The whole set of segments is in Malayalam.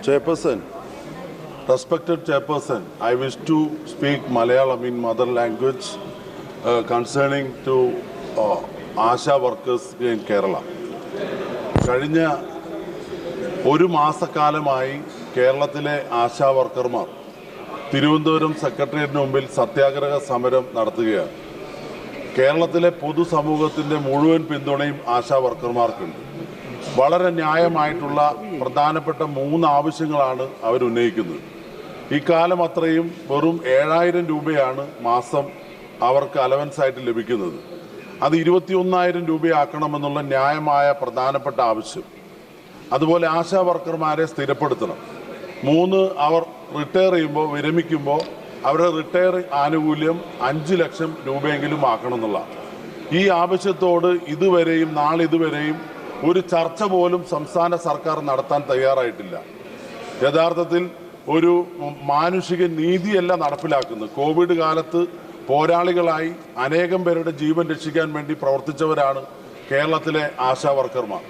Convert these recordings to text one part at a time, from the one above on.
Chairperson, respected chairperson, I wish to speak Malayalam in mother language uh, concerning to uh, ASHA workers in Kerala. കഴിഞ്ഞ ഒരു മാസക്കാലമായി കേരളത്തിലെ ആശാ വർക്കർമാർ തിരുവനന്തപുരം സെക്രട്ടേറിയറ്റിന് മുമ്പിൽ സത്യാഗ്രഹ സമരം നടത്തുകയാണ് കേരളത്തിലെ പൊതുസമൂഹത്തിന്റെ മുഴുവൻ പിന്തുണയും ആശാ വർക്കർമാർക്കുണ്ട് വളരെ ന്യായമായിട്ടുള്ള പ്രധാനപ്പെട്ട മൂന്ന് ആവശ്യങ്ങളാണ് അവരുന്നയിക്കുന്നത്. ഇക്കാലം അത്രയും വെറും ഏഴായിരം രൂപയാണ് മാസം അവർക്ക് അലവൻസ് ആയിട്ട് ലഭിക്കുന്നത്. അത് ഇരുപത്തിയൊന്നായിരം രൂപയാക്കണമെന്നുള്ള ന്യായമായ പ്രധാനപ്പെട്ട ആവശ്യം. അതുപോലെ ആശാ വർക്കർമാരെ സ്ഥിരപ്പെടുത്തണം. മൂന്ന് അവർ റിട്ടയർ ചെയ്യുമ്പോൾ വിരമിക്കുമ്പോൾ അവരുടെ റിട്ടയർ ആനുകൂല്യം അഞ്ച് ലക്ഷം രൂപയെങ്കിലും ആക്കണം എന്നുള്ള ഈ ആവശ്യത്തോട് ഇതുവരെയും നാളിതുവരെയും ഒരു ചർച്ച പോലും സംസ്ഥാന സർക്കാർ നടത്താൻ തയ്യാറായിട്ടില്ല. യഥാർത്ഥത്തിൽ ഒരു മാനുഷിക നീതിയല്ല നടപ്പിലാക്കുന്നത്. കോവിഡ് കാലത്ത് പോരാളികളായി അനേകം പേരുടെ ജീവൻ രക്ഷിക്കാൻ വേണ്ടി പ്രവർത്തിച്ചവരാണ് കേരളത്തിലെ ആശാ വർക്കർമാർ.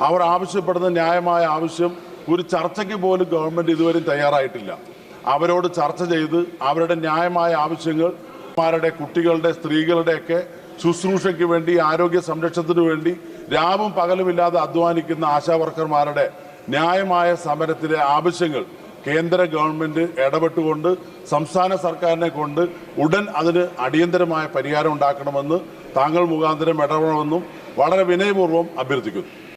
അവർ ആവശ്യപ്പെടുന്ന ന്യായമായ ആവശ്യം ഒരു ചർച്ചയ്ക്ക് പോലും ഗവൺമെന്റ് ഇതുവരെ തയ്യാറായിട്ടില്ല. അവരോട് ചർച്ച ചെയ്ത് അവരുടെ ന്യായമായ ആവശ്യങ്ങൾ മാരുടെ കുട്ടികളുടെ സ്ത്രീകളുടെയൊക്കെ ശുശ്രൂഷയ്ക്ക് വേണ്ടി ആരോഗ്യ സംരക്ഷണത്തിന് വേണ്ടി രാവും പകലുമില്ലാതെ അധ്വാനിക്കുന്ന ആശാവർക്കർമാരുടെ ന്യായമായ സമരത്തിലെ ആവശ്യങ്ങൾ കേന്ദ്ര ഗവൺമെന്റ് ഇടപെട്ടുകൊണ്ട് സംസ്ഥാന സർക്കാരിനെ കൊണ്ട് ഉടൻ അതിന് അടിയന്തരമായ പരിഹാരം ഉണ്ടാക്കണമെന്ന് താങ്കൾ മുഖാന്തരം ഇടപെടണമെന്നും വളരെ വിനയപൂർവം അഭ്യർത്ഥിക്കുന്നു.